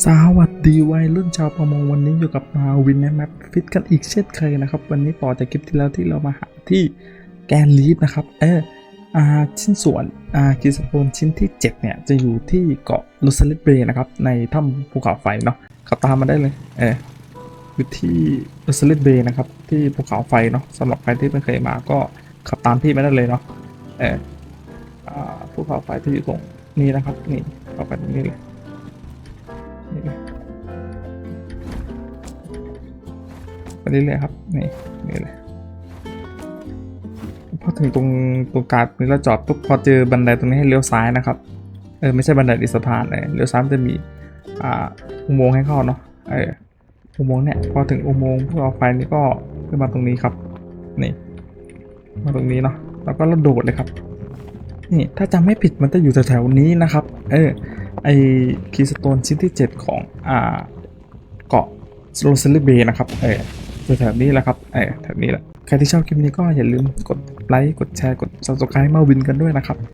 สวัสดีวัยรุ่นชาวประมงวันนี้อยู่กับมาวินในแมปฟิตกันอีกเช่นเคยนะครับ วันนี้ต่อจากคลิปที่แล้วที่เรามาหาที่แกนลีฟนะครับ เอออาชิ้นส่วนอากิสโปนชิ้นที่ 7 เนี่ย จะอยู่ที่เกาะลูซาลิเบรนะครับ ในถ้ำภูเขาไฟเนาะขับตามมาได้เลย เอออยู่ที่ลูซาลิเบรนะครับ ที่ภูเขาไฟเนาะสำหรับใครที่ไม่เคยมาก็ขับตามพี่มาได้เลยเนาะเออภูเขาไฟที่อยู่ตรงนี้นะครับ นี่เข้าไปตรงนี้เลย ไปเรื่อยๆครับนี่นี่เลยพอถึงตรงตรงกลางนี้เราจอดปุ๊บพอเจอบันไดตรงนี้ให้เลี้ยวซ้ายนะครับเออไม่ใช่บันไดดิสะพานเลยเลี้ยวซ้ายจะมีอ่าอุโมงค์ให้เข้าเนาะเอออุโมงค์เนี่ยพอถึงอุโมงค์ภูเขาไฟนี่ก็ขึ้นมาตรงนี้ครับนี่มาตรงนี้เนาะแล้วก็เราโดดเลยครับนี่ถ้าจำไม่ผิดมันจะอยู่แถวๆนี้นะครับเออไอคีสโตนชิ้นที่ 7 ของอ่าเกาะโรเซลเบย์นะครับเออ แถบนี้แหละครับไอ้แถบนี้แหละ ใครที่ชอบคลิปนี้ก็อย่าลืมกดไลค์ กดแชร์ กด subscribe มาวินกันด้วยนะครับ